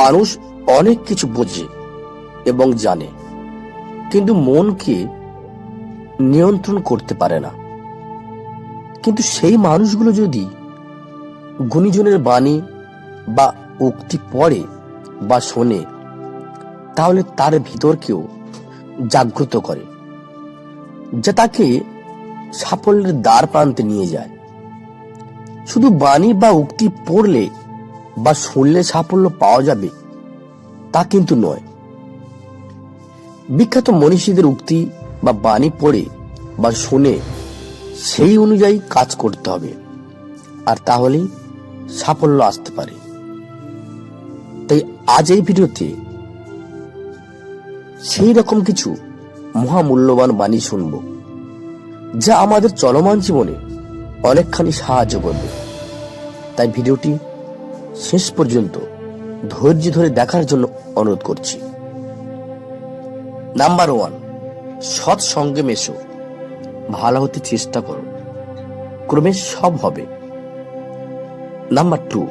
মানুষ অনেক কিছু বোঝে এবং জানে, কিন্তু মনকে নিয়ন্ত্রণ করতে পারে না। কিন্তু সেই মানুষগুলো যদি গুণীজনের বাণী বা উক্তি পড়ে বা শোনে, তাহলে তার ভিতরকেও জাগ্রত করে, যা তাকে সাফল্যের দ্বার প্রান্তে নিয়ে যায়। শুধু বাণী বা উক্তি পড়লে বা শুনলে সাফল্য পাওয়া যাবে, তা কিন্তু নয়। বিখ্যাত মনীষীদের উক্তি বা বাণী পড়ে বা শুনে সেই অনুযায়ী কাজ করতে হবে, আর তাহলেই সাফল্য আসতে পারে। তাই আজ এই ভিডিওতে সেই রকম কিছু মহামূল্যবান বাণী শুনব, যা আমাদের চলমান জীবনে অনেকখানি সাহায্য করবে। তাই ভিডিওটি শেষ পর্যন্ত ধৈর্য ধরে দেখার জন্য অনুরোধ করছি। নাম্বার ওয়ান সৎ সঙ্গে মেশো। ভালো হতে চেষ্টা করো। ক্রমে সব হবে। নাম্বার টু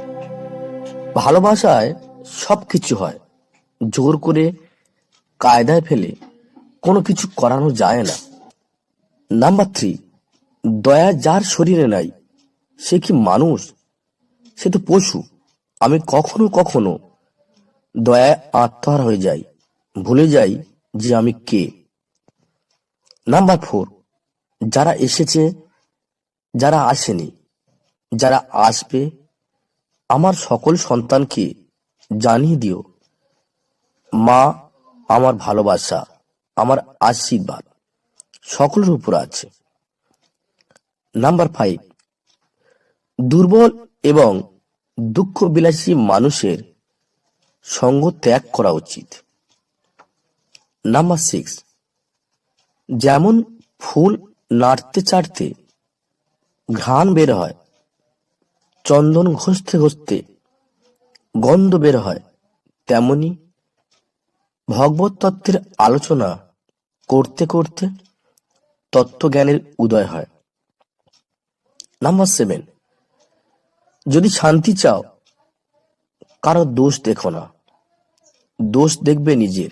ভালোবাসায় সব কিছু হয়। জোর করে কায়দায় ফেলে কোনো কিছু করানো যায় না। নাম্বার থ্রি দয়া যার শরীরে নাই, সে কি মানুষ? সে তো পশু। আমি কখনো কখনো দয়ায় আত্মহারা হয়ে যাই, ভুলে যাই যে আমি কে। নাম্বার ফোর যারা এসেছে, যারা আসেনি, যারা আসবে, আমার সকল সন্তানকে জানিয়ে দিও। মা, আমার ভালোবাসা, আমার আশীর্বাদ, সকলের উপর আছে। নাম্বার ফাইভ দুর্বল এবং দুঃখ বিলাসী মানুষের সঙ্গ ত্যাগ করা উচিত। নাম্বার সিক্স যেমন ফুল নাড়তে চাড়তে ঘ্রাণ বের হয়, চন্দন ঘষতে ঘষতে গন্ধ বের হয়, তেমনি ভগবত তত্ত্বের আলোচনা করতে করতে তত্ত্বজ্ঞানের উদয় হয়। নাম্বার সেভেন যদি শান্তি চাও, কারও দোষ দেখো না। দোষ দেখবে নিজের।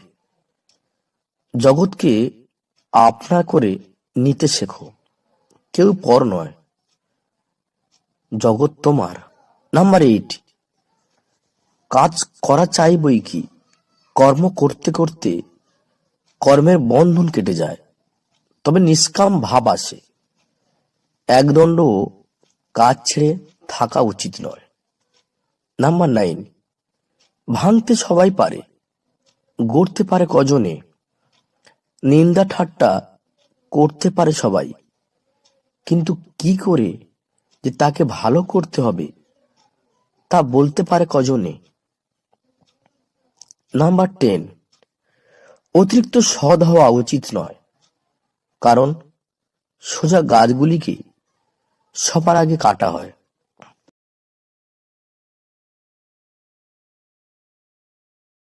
জগৎকে আপনা করে নিতে শেখো। কেউ পর নয়। জগৎ তোমার। Number eight. কাজ করা চাই বই কি? কর্ম করতে করতে কর্মের বন্ধন কেটে যায়। তবে নিষ্কাম ভাব আসে। একদণ্ড কাজ ছেড়ে থাকা উচিত নয়। নাম্বার নাইন ভাঙতে সবাই পারে, গড়তে পারে কজনে, নিন্দা ঠাট্টা করতে পারে সবাই। কিন্তু কি করে যে তাকে ভালো করতে হবে, তা বলতে পারে কজনে? নাম্বার টেন অতিরিক্ত সৎ হওয়া উচিত নয়, কারণ সোজা গাছগুলিকে সবার আগে কাটা হয়।